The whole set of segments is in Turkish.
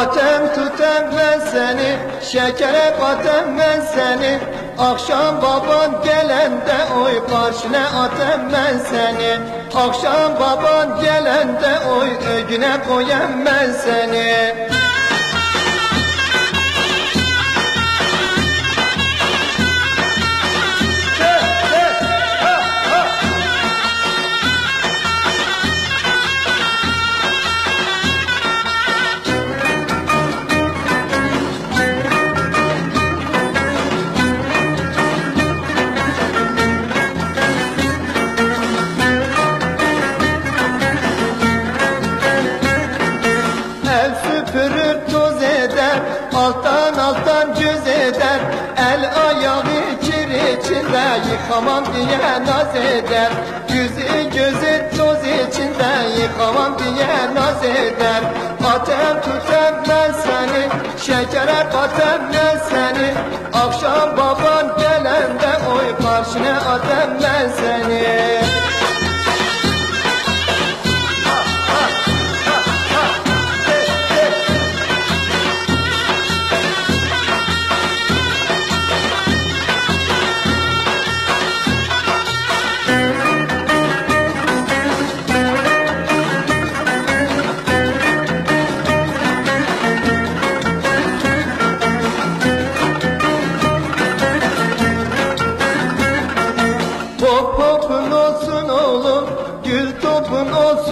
Atem tutem ben seni Şekere batem ben seni. Akşam baban gelende oy karşına atem ben seni. Akşam baban gelende oy ögüne koyem ben seni Alttan alttan göz eder El ayağı kir içinde Yıkamam diye naz eder. Yüzü gözü toz içinde Yıkamam diye naz eder. Atem tutem ben seni Şekere batem ben seni. Akşam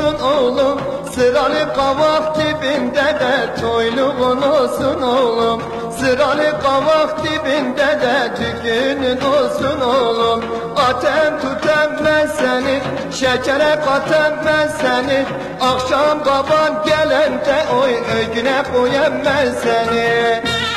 olsun oğlum Sıralı kavak dibinde de toyluğun olsun oğlum. Sıralı kavak dibinde de tükünün olsun oğlum. Atem tutem ben seni, şekere katem ben seni. Akşam baban gelende oy ögüne koyem ben seni